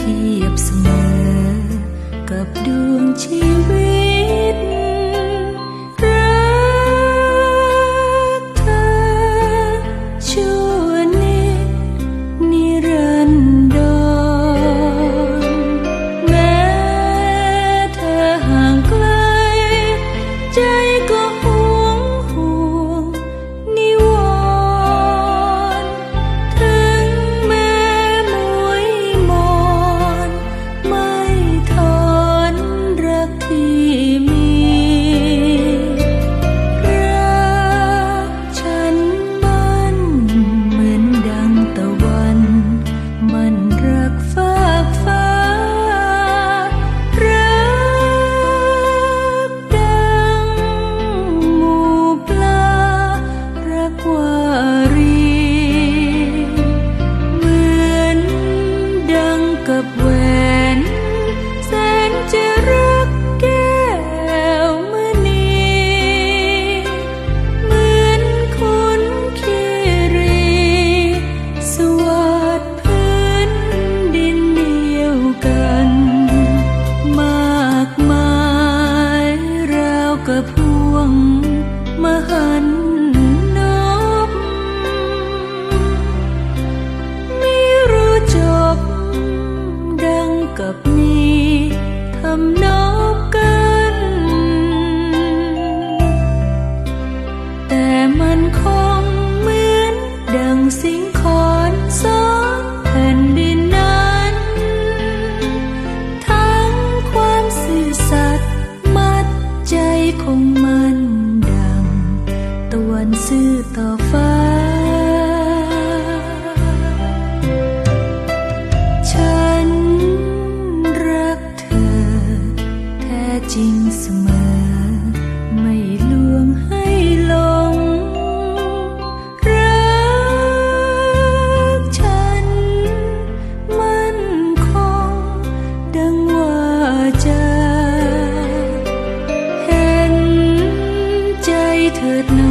ភាពស្មើ กับដួងជីវិត ประพวงมหันนบไม่รู้จบ ดังกับนี้ทำนอบกัน แต่มันคง งมันดังตวนซื่อต่อฟ้า ฉันรักเธอแท้จริงเสมอ เถิดนา